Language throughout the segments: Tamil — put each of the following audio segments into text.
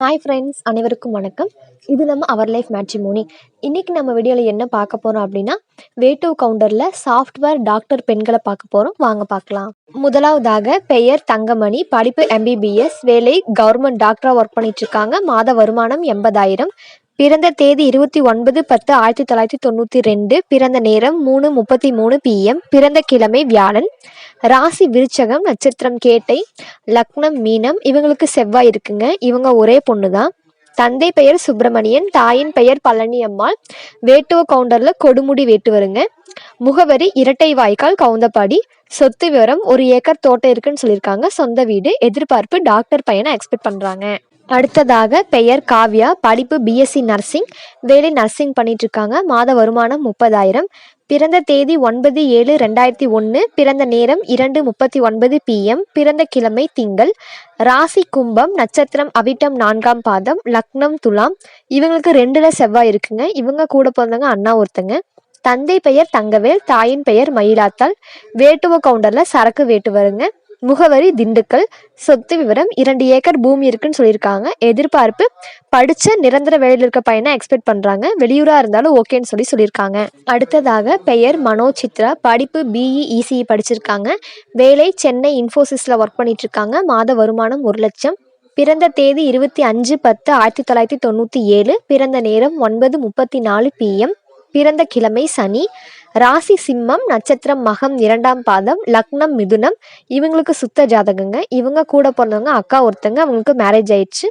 ஹாய் ஃப்ரெண்ட்ஸ் அனைவருக்கும் வணக்கம். இது நம்ம அவர் லைஃப் மேட்ரிமோனி இன்றைக்கி நம்ம வீடியோவில் என்ன பார்க்க போகிறோம் அப்படின்னா வேட்டோ கவுண்டரில் சாஃப்ட்வேர் டாக்டர் பெண்களை பார்க்க போகிறோம் வாங்க பார்க்கலாம். முதலாவதாக பெயர் தங்கமணி படிப்பு எம்பிபிஎஸ் வேலை கவர்மெண்ட் டாக்டராக ஒர்க் பண்ணிட்டு இருக்காங்க. மாத வருமானம் எண்பதாயிரம். பிறந்த தேதி இருபத்தி ஒன்பது பத்து ஆயிரத்தி தொள்ளாயிரத்தி தொண்ணூற்றி ரெண்டு பிறந்த நேரம் மூணு முப்பத்தி மூணு பிஎம் பிறந்த கிழமை வியாழன் ராசி விருச்சகம் நட்சத்திரம் கேட்டை லக்னம் மீனம் இவங்களுக்கு செவ்வாய் இருக்குங்க. இவங்க ஒரே பொண்ணு தான் தந்தை பெயர் சுப்பிரமணியன் தாயின் பெயர் பழனி அம்மாள். வேட்டுவ கவுண்டரில் கொடுமுடி வேட்டுவருங்க. முகவரி இரட்டை வாய்க்கால் கவுந்தப்பாடி சொத்து விவரம் ஒரு ஏக்கர் தோட்டம் இருக்குன்னு சொல்லியிருக்காங்க. சொந்த வீடு எதிர்பார்ப்பு டாக்டர் பையனை எக்ஸ்பெக்ட் பண்ணுறாங்க அடுத்ததாக பெயர் காவ்யா படிப்பு பிஎஸ்சி நர்சிங் வேலை நர்சிங் பண்ணிட்டு இருக்காங்க மாத வருமானம் முப்பதாயிரம். பிறந்த தேதி ஒன்பது ஏழு ரெண்டாயிரத்தி ஒன்று பிறந்த நேரம் இரண்டு முப்பத்தி ஒன்பது பிஎம் பிறந்த கிழமை திங்கள். ராசி கும்பம் நட்சத்திரம் அவிட்டம் நான்காம் பாதம் லக்னம் துலாம். இவங்களுக்கு ரெண்டுல செவ்வாய் இருக்குங்க. இவங்க கூட பிறந்தவங்க அண்ணா ஒருத்தங்க. தந்தை பெயர் தங்கவேல் தாயின் பெயர் மயிலாத்தாள் வேட்டுவ கவுண்டரில் சரக்கு வேட்டுவருங்க. முகவரி திண்டுக்கல் சொத்து விவரம் இரண்டு ஏக்கர் பூமி இருக்குன்னு சொல்லியிருக்காங்க. எதிர்பார்ப்பு படிச்ச நிரந்தர வேலையில் இருக்க பையனை எக்ஸ்பெக்ட் பண்ணுறாங்க வெளியூராக இருந்தாலும் ஓகேன்னு சொல்லி சொல்லியிருக்காங்க. அடுத்ததாக பெயர் மனோ சித்ரா படிப்பு பிஇ இசிஇ படிச்சிருக்காங்க. வேலை சென்னை இன்ஃபோசிஸில் ஒர்க் பண்ணிட்டு இருக்காங்க மாத வருமானம் ஒரு லட்சம். பிறந்த தேதி இருபத்தி அஞ்சு பத்து ஆயிரத்தி தொள்ளாயிரத்தி தொண்ணூற்றி ஏழு. பிறந்த நேரம் ஒன்பது முப்பத்தி நாலு பிஎம் பிறந்த கிழமை சனி. ராசி சிம்மம் நட்சத்திரம் மகம் இரண்டாம் பாதம் லக்னம் மிதுனம். இவங்களுக்கு சுத்த ஜாதகங்க. இவங்க கூட பிறந்தவங்க அக்கா ஒருத்தங்க அவங்களுக்கு மேரேஜ் ஆயிடுச்சு.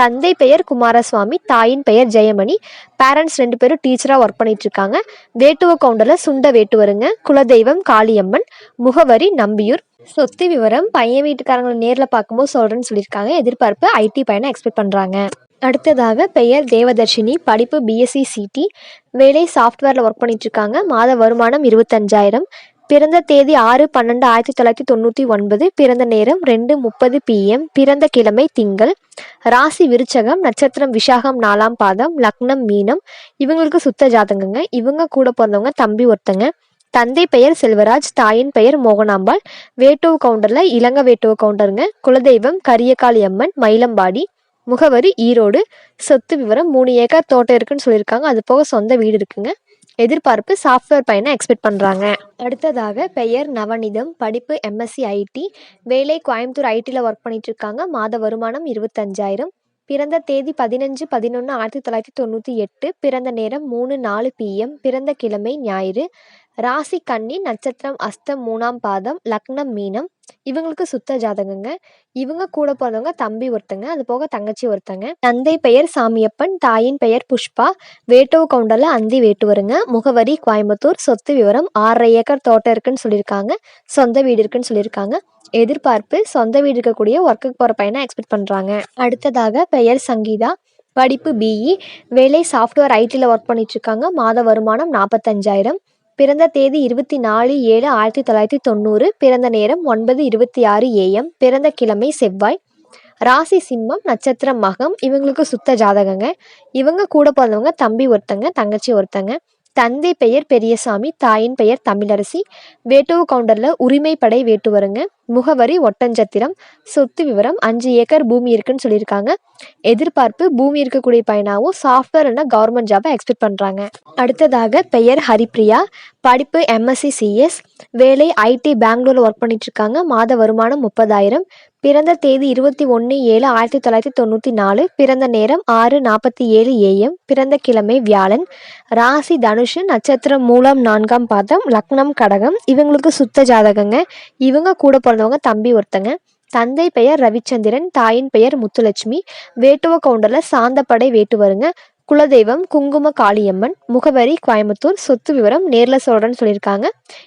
தந்தை பெயர் குமாரசுவாமி தாயின் பெயர் ஜெயமணி. பேரண்ட்ஸ் ரெண்டு பேரும் டீச்சராக ஒர்க் பண்ணிட்டு இருக்காங்க வேட்டுவ கவுண்டரில் சுண்ட வேட்டுவருங்க. குலதெய்வம் காளியம்மன் முகவரி நம்பியூர். சொத்து விவரம் பையன் வீட்டுக்காரங்களை நேரில் பார்க்கும்போது சொல்கிறேன்னு சொல்லியிருக்காங்க. எதிர்பார்ப்பு ஐடி பையனை எக்ஸ்பெக்ட் பண்ணுறாங்க அடுத்ததாக பெயர் தேவதர்ஷினி படிப்பு பிஎஸ்சி சிடி வேலை சாஃப்ட்வேரில் ஒர்க் பண்ணிட்டுருக்காங்க. மாத வருமானம் இருபத்தஞ்சாயிரம். பிறந்த தேதி ஆறு பன்னெண்டு ஆயிரத்தி தொள்ளாயிரத்தி தொண்ணூற்றி ஒன்பது. பிறந்த நேரம் ரெண்டு முப்பது பிஎம் பிறந்த கிழமை திங்கள். ராசி விருச்சகம் நட்சத்திரம் விசாகம் நாலாம் பாதம் லக்னம் மீனம். இவங்களுக்கு சுத்த ஜாதகங்க. இவங்க கூட பிறந்தவங்க தம்பி ஒருத்தங்க. தந்தை பெயர் செல்வராஜ் தாயின் பெயர் மோகனாம்பாள். வேட்டுவ கவுண்டரில் இளங்க வேட்டுவ கவுண்டருங்க குலதெய்வம் கரியகாளி அம்மன் மயிலம்பாடி. முகவரி ஈரோடு. சொத்து விவரம் மூணு ஏக்கர் தோட்டம் இருக்குன்னு சொல்லியிருக்காங்க. அது போக சொந்த வீடு இருக்குங்க. எதிர்பார்ப்பு சாஃப்ட்வேர் பையனை எக்ஸ்பெக்ட் பண்ணுறாங்க அடுத்ததாக பெயர் நவநிதம் படிப்பு எம்எஸ்சி ஐடி வேலை கோயம்புத்தூர் ஐடியில் ஒர்க் பண்ணிட்டு இருக்காங்க. மாத வருமானம் இருபத்தஞ்சாயிரம். பிறந்த தேதி பதினஞ்சு பதினொன்று ஆயிரத்தி தொள்ளாயிரத்தி தொண்ணூற்றி எட்டு. பிறந்த நேரம் மூணு நாலு பிஎம் பிறந்த கிழமை ஞாயிறு. ராசி கன்னி நட்சத்திரம் அஸ்தம் மூணாம் பாதம் லக்னம் மீனம். இவங்களுக்கு சுத்த ஜாதகங்க. இவங்க கூட பிறந்தவங்க தம்பி ஒருத்தங்க அது போக தங்கச்சி ஒருத்தங்க. தந்தை பெயர் சாமியப்பன் தாயின் பெயர் புஷ்பா. வேட்டோ கவுண்டர்ல அந்தி வேட்டுவருங்க. முகவரி கோயம்புத்தூர். சொத்து விவரம் ஆறரை ஏக்கர் தோட்டம் இருக்குன்னு சொல்லியிருக்காங்க. சொந்த வீடு இருக்குன்னு சொல்லியிருக்காங்க. எதிர்பார்ப்பு சொந்த வீடு இருக்கக்கூடிய ஒர்க்குக்கு போகிற பையனை எக்ஸ்பெக்ட் பண்ணுறாங்க அடுத்ததாக பெயர் சங்கீதா. படிப்பு பிஇ வேலை சாஃப்ட்வேர் ஐடியில் ஒர்க் பண்ணிட்டு இருக்காங்க. மாத வருமானம் நாற்பத்தஞ்சாயிரம் பிறந்த தேதி இருபத்தி நாலு ஏழு ஆயிரத்தி தொள்ளாயிரத்தி தொண்ணூறு பிறந்த நேரம் ஒன்பது இருபத்தி ஆறு ஏஎம் பிறந்த கிழமை செவ்வாய். ராசி சிம்மம் நட்சத்திரம் மகம் இவங்களுக்கு சுத்த ஜாதகங்க. இவங்க கூட பிறந்தவங்க தம்பி ஒருத்தங்க தங்கச்சி ஒருத்தங்க. தந்தை பெயர் பெரியசாமி தாயின் பெயர் தமிழரசி. வேட்டுவ கவுண்டரில் உரிமைப்படை வேட்டுவருங்க. முகவரி ஒட்டஞ்சத்திரம். சொத்து விவரம் அஞ்சு ஏக்கர் பூமி இருக்குன்னு சொல்லியிருக்காங்க. எதிர்பார்ப்பு பூமி இருக்கக்கூடிய பையனாகவும் சாஃப்ட்வேர் என்ன கவர்மெண்ட் ஜாபை எக்ஸ்பெக்ட் பண்ணுறாங்க அடுத்ததாக பெயர் ஹரிப்ரியா. படிப்பு எம்எஸ்சி சிஎஸ் வேலை ஐடி பெங்களூரில் ஒர்க் பண்ணிட்டுருக்காங்க. மாத வருமானம் முப்பதாயிரம். பிறந்த தேதி இருபத்தி ஒன்று ஏழு ஆயிரத்தி தொள்ளாயிரத்தி தொண்ணூற்றி நாலு. பிறந்த நேரம் ஆறு நாற்பத்தி ஏழு ஏஎம் பிறந்த கிழமை வியாழன். ராசி தனுஷு நட்சத்திரம் மூலம் நான்காம் பாதம் லக்னம் கடகம். இவங்களுக்கு சுத்த ஜாதகங்க. இவங்க கூட பிறந்தவங்க தம்பி ஒருத்தங்க. தந்தை பெயர் ரவிச்சந்திரன் தாயின் பெயர் முத்துலட்சுமி. வேட்டுவ கவுண்டர்ல சாந்தப்படை வேட்டுவருங்க. குலதெய்வம் குங்கும காளியம்மன் முகவரி கோயம்புத்தூர் சொத்து விவரம் நேர்ல சொல்றேன்னு சொல்லியிருக்காங்க.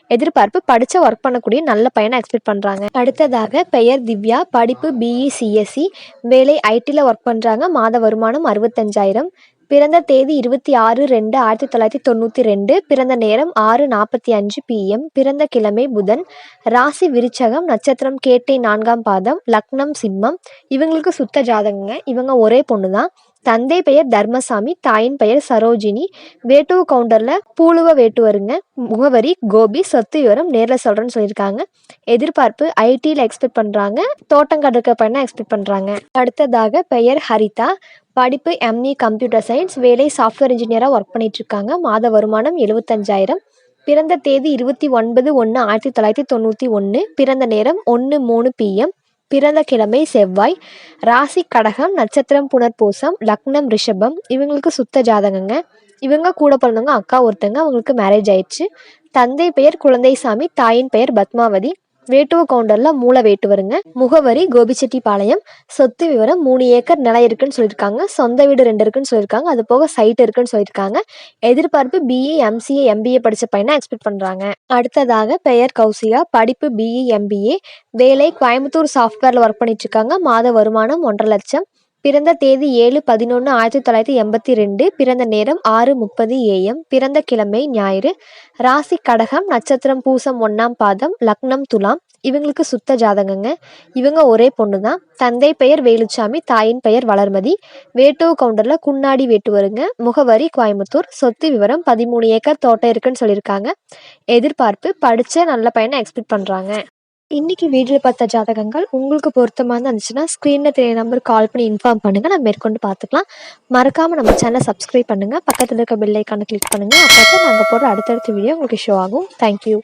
எதிர்பார்ப்பு படிச்ச ஒர்க் பண்ணக்கூடிய நல்ல பையனை எக்ஸ்பெக்ட் பண்றாங்க. அடுத்ததாக பெயர் திவ்யா படிப்பு பிஇ சிஎஸ்சி வேலை ஐடியில் ஒர்க் பண்றாங்க. மாத வருமானம் அறுபத்தஞ்சாயிரம். பிறந்த தேதி இருபத்தி ஆறு ரெண்டு ஆயிரத்தி தொள்ளாயிரத்தி தொண்ணூற்றி ரெண்டு பிறந்த நேரம் ஆறு நாற்பத்தி அஞ்சு பிஎம் பிறந்த கிழமை புதன் ராசி விருச்சகம் நட்சத்திரம் கேட்டை நான்காம் பாதம் லக்னம் சிம்மம் இவங்களுக்கு சுத்த ஜாதகங்க இவங்க ஒரே பொண்ணு தான் தந்தை பெயர் தர்மசாமி தாயின் பெயர் சரோஜினி வேட்டுவ கவுண்டரில் பூலுவ வேட்டுவருங்க முகவரி கோபி சொத்து விவரம் நேரில் சொல்கிறேன்னு சொல்லியிருக்காங்க. எதிர்பார்ப்பு ஐடியில் எக்ஸ்பெக்ட் பண்ணுறாங்க தோட்டங்கடுக்க பண்ண எக்ஸ்பெக்ட் பண்ணுறாங்க அடுத்ததாக பெயர் ஹரிதா படிப்பு எம்இ கம்ப்யூட்டர் சயின்ஸ் வேலை சாஃப்ட்வேர் இன்ஜினியராக ஒர்க் பண்ணிகிட்ருக்காங்க மாத வருமானம் எழுபத்தஞ்சாயிரம் பிறந்த தேதி இருபத்தி ஒன்பது ஒன்று ஆயிரத்தி தொள்ளாயிரத்தி தொண்ணூற்றி ஒன்று பிறந்த நேரம் ஒன்று மூணு பிஎம் பிறந்த கிழமை செவ்வாய். ராசி கடகம் நட்சத்திரம் புனர்பூசம் லக்னம் ரிஷபம். இவங்களுக்கு சுத்த ஜாதகங்க. இவங்க கூட பிறந்தவங்க அக்கா ஒருத்தங்க. அவங்களுக்கு மேரேஜ் ஆயிடுச்சு. தந்தை பெயர் குழந்தைசாமி தாயின் பெயர் பத்மாவதி. வேட்டுவ கவுண்டரில் மூல வேட்டுவருங்க. முகவரி கோபிச்செட்டிப்பாளையம். சொத்து விவரம் மூணு ஏக்கர் நிலம் இருக்குன்னு சொல்லியிருக்காங்க. சொந்த வீடு ரெண்டு இருக்குன்னு சொல்லியிருக்காங்க. அது போக சைட் இருக்குன்னு சொல்லியிருக்காங்க. எதிர்பார்ப்பு பிஇ எம்சிஏ எம்பிஏ படித்த பையனை எக்ஸ்பெக்ட் பண்ணுறாங்க அடுத்ததாக பெயர் கௌசிகா. படிப்பு பிஇ எம்பிஏ வேலை கோயம்புத்தூர் சாஃப்ட்வேரில் ஒர்க் பண்ணிட்டு இருக்காங்க. மாத வருமானம் ஒன்றரை லட்சம். பிறந்த தேதி ஏழு பதினொன்று ஆயிரத்தி தொள்ளாயிரத்தி எண்பத்தி ரெண்டு பிறந்த நேரம் ஆறு முப்பது ஏஎம் பிறந்த கிழமை ஞாயிறு. ராசி கடகம் நட்சத்திரம் பூசம் ஒன்றாம் பாதம் லக்னம் துலாம். இவங்களுக்கு சுத்த ஜாதகங்க. இவங்க ஒரே பொண்ணு தான் தந்தை பெயர் வேலுச்சாமி தாயின் பெயர் வளர்மதி. வேட்டுவ கவுண்டரில் குன்னாடி வேட்டுவருங்க. முகவரி கோயம்புத்தூர். சொத்து விவரம் பதிமூணு ஏக்கர் தோட்டம் இருக்குன்னு சொல்லியிருக்காங்க. எதிர்பார்ப்பு படித்த நல்ல பையனை எக்ஸ்பெக்ட் பண்ணுறாங்க இன்னைக்கு வீடியோவில் பார்த்த ஜாதகங்கள் உங்களுக்கு பொருத்தமாக இருந்துச்சுன்னா ஸ்க்ரீனில் தெரிய நம்பர் கால் பண்ணி இன்ஃபார்ம் பண்ணுங்கள் நம்ம மேற்கொண்டு பார்த்துக்கலாம். மறக்காமல் நம்ம சேனலை சப்ஸ்கிரைப் பண்ணுங்கள் பக்கத்தில் இருக்க பெல் ஐக்கானை கிளிக் பண்ணுங்கள் அப்போ தான் நாங்கள் போடுற அடுத்தடுத்த வீடியோ உங்களுக்கு ஷோ ஆகும். தேங்க்யூ